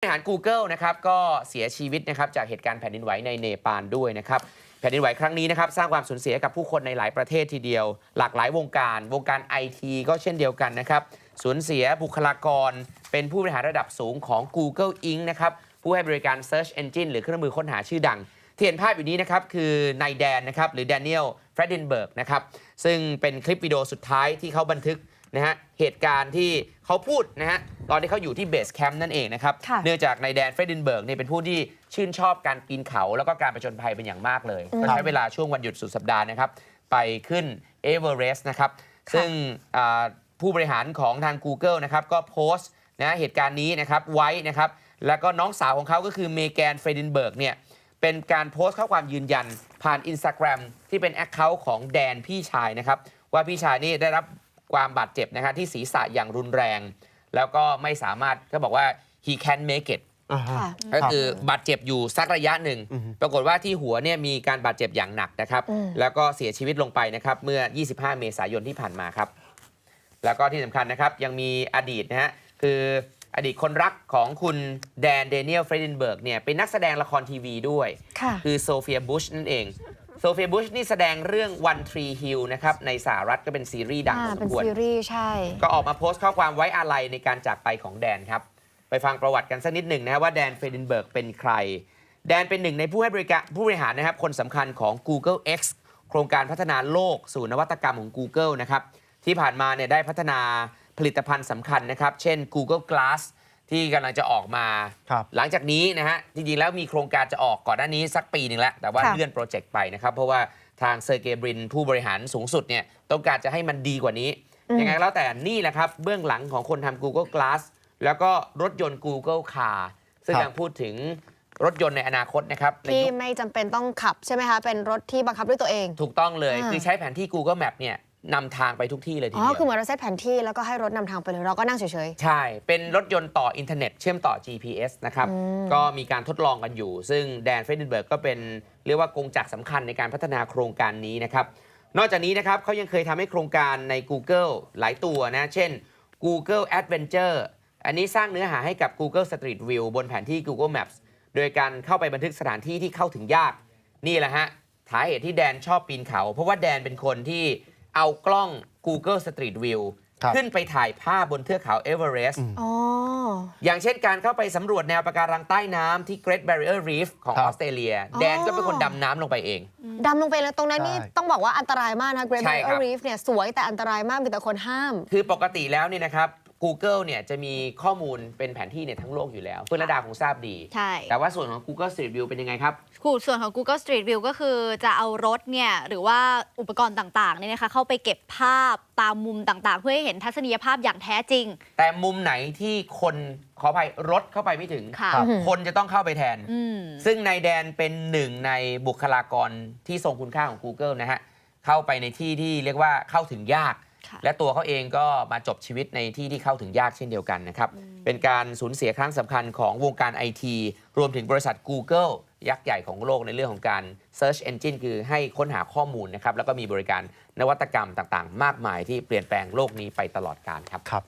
บริหาร Google นะครับก็เสียชีวิตนะครับจากเหตุการณ์แผ่นดินไหวในเนปาลด้วยนะครับแผ่นดินไหวครั้งนี้นะครับสร้างความสูญเสียกับผู้คนในหลายประเทศทีเดียว หลากหลายวงการวงการไอทีก็เช่นเดียวกันนะครับสูญเสียบุคลากร เป็นผู้บริหารระดับสูงของ Google Inc. นะครับผู้ให้บริการ Search Engine หรือเครื่องมือค้นหาชื่อดังที่เห็นภาพอยู่นี้นะครับคือนายแดนนะครับหรือแดเนียลเฟรดินเบิร์กนะครับซึ่งเป็นคลิปวิดีโอสุดท้ายที่เขาบันทึก นะฮะเหตุการณ์ที่เขาพูดนะฮะตอนที่เขาอยู่ที่เบสแคมป์นั่นเองนะครับ ค่ะเนื่องจากนายแดนเฟรดินเบิร์กเนี่ยเป็นผู้ที่ชื่นชอบการปีนเขา แล้วก็การประจนภัยเป็นอย่างมากเลยก็ใช้เวลาช่วงวันหยุดสุดสัปดาห์นะครับ ไปขึ้นเอเวอเรสต์นะครับซึ่งอ่าผู้บริหารของทาง Google นะครับ ก็โพสต์นะเหตุการณ์นี้นะครับไว้นะครับ แล้วก็น้องสาวของเขาก็คือเมแกนเฟรดินเบิร์กเนี่ย เป็นการโพสต์ข้อความยืนยันผ่าน Instagram ที่เป็น Account ของแดนพี่ชายนะครับ ว่าพี่ชายนี่ได้รับ ความบาดเจ็บนะครับที่ศีรษะอย่างรุนแรง แล้วก็ไม่สามารถก็บอกว่า he can make it อ่าฮะ ค่ะ ก็คือบาดเจ็บอยู่สักระยะหนึ่ง อือฮึ ปรากฏว่าที่หัวเนี่ยมีการบาดเจ็บอย่างหนักนะครับ อืม แล้วก็เสียชีวิตลงไปนะครับ เมื่อ 25 เมษายนที่ผ่านมาครับ แล้วก็ที่สำคัญนะครับ ยังมีอดีตนะฮะ คืออดีตคนรักของคุณแดนเดเนียลเฟรดินเบิร์กเนี่ยเป็นนักแสดงละครทีวีด้วย ค่ะ คือโซเฟียบุชนั่นเอง โซเฟียบุชนี่แสดงเรื่อง One Tree Hill นะครับ ในสหรัฐก็เป็นซีรีส์ดังพอ่าอสเป็มนควร ซีรีส์ใช่ ก็ออกมาโพสต์ข้อความไว้อาลัยในการจากไปของแดนครับ ไปฟังประวัติกันสักนิดหนึ่งนะครับว่าแดนเฟรดินเบิร์กเป็นใคร แดนเป็นหนึ่งในผู้ให้บริการผู้บริหารนะครับ คนสำคัญของ Google X โครงการพัฒนาโลกสู่นวัตกรรมของ Google นะครับ ที่ผ่านมาเนี่ยได้พัฒนาผลิตภัณฑ์สำคัญนะครับ เช่น Google Glass ที่กำลังจะออกมา ครับ หลังจากนี้นะฮะจริงๆแล้วมีโครงการจะออกก่อนหน้านี้สักปีหนึ่งแล้ว แต่ว่าค่ะเลื่อนโปรเจกต์ไปนะครับ เพราะว่าทางเซอร์เกย์บรินผู้บริหารสูงสุดเนี่ยต้องการจะให้มันดีกว่านี้ยังไงก็แล้วแต่นี่แหละครับ เบื้องหลังของคนทำ Google Glass แล้วก็รถยนต์ Google Car ซึ่งครับ กำลังพูดถึงรถยนต์ในอนาคตนะครับในที่ยุค ไม่จำเป็นต้องขับใช่ไหมคะ เป็นรถที่บังคับด้วยตัวเอง ถูกต้องเลย อ่าคือใช้แผนที่ Google Map เนี่ย นำทางไปทุกที่เลยทีอ๋อเดียว คือเหมือนเราเซตแผนที่แล้วก็ให้รถนำทางไปเลยเราก็นั่งเฉย ใช่ เป็นรถยนต์ต่ออินเทอร์เน็ตเชื่อมต่อ GPS นะครับ อืม ก็มีการทดลองกันอยู่ ซึ่งแดนเฟรดินเบิร์กก็เป็นเรียกว่ากงจักรสำคัญในการพัฒนาโครงการนี้นะครับ นอกจากนี้นะครับเขายังเคยทำให้โครงการใน Google หลายตัวนะ เช่น Google Adventure อันนี้สร้างเนื้อหาให้กับ Google Street View บนแผนที่ Google Maps โดยการเข้าไปบันทึกสถานที่ที่เข้าถึงยาก นี่แหละฮะสาเหตุที่แดนชอบปีนเขา เพราะว่าแดนเป็นคนที่ เอากล้อง Google Street View ครับ ขึ้นไปถ่ายภาพบนเทือกเขาเอเวอเรสต์ๆอ๋อ อย่างเช่นการเข้าไปสำรวจแนวปะการังใต้น้ำที่ Great Barrier Reef ของครัอบ อสเตรเลียอ๋อแดนก็เป็นคนดำน้ำลงไปเอง ดำลงไปเลยตรงนั้นนี่ใช่ ต้องบอกว่าอันตรายมากนะ Great ใช่ครับ Barrier Reef เนี่ยสวยแต่อันตรายมากมีแต่คนห้าม คือปกติแล้วเนี่ยนะครับ Google เนี่ยจะมีข้อมูลเป็นแผนที่เนี่ยทั้งโลกอยู่แล้วเพื่อนระดาคงทราบดี ใช่ แต่ว่าส่วนของ Google Street View เป็นยังไงครับคูส่วนของ Google Street View ก็คือจะเอารถเนี่ยหรือว่าอุปกรณ์ต่างๆเนี่ยนะคะเข้าไปเก็บภาพตามมุมต่างๆ เพื่อให้เห็นทัศนียภาพอย่างแท้จริง แต่มุมไหนที่คนขออภัยรถเข้าไปไม่ถึง ค่ะครับ คนจะต้องเข้าไปแทน อืม ซึ่งนายแดนเป็นหนึ่งในบุคลากรที่ทรงคุณค่าของ Google นะฮะ เข้าไปในที่ที่เรียกว่าเข้าถึงยากค่ะ และตัวเขาเองก็มาจบชีวิตในที่ที่เข้าถึงยากเช่นเดียวกันนะครับ เป็นการสูญเสียครั้งสำคัญของวงการไอทีรวมถึงบริษัท Google ยักษ์ใหญ่ของโลกในเรื่องของการ Search Engine คือให้ค้นหาข้อมูลนะครับ แล้วก็มีบริการนวัตกรรมต่างๆ มากมายที่เปลี่ยนแปลงโลกนี้ไปตลอดกาลครับครับ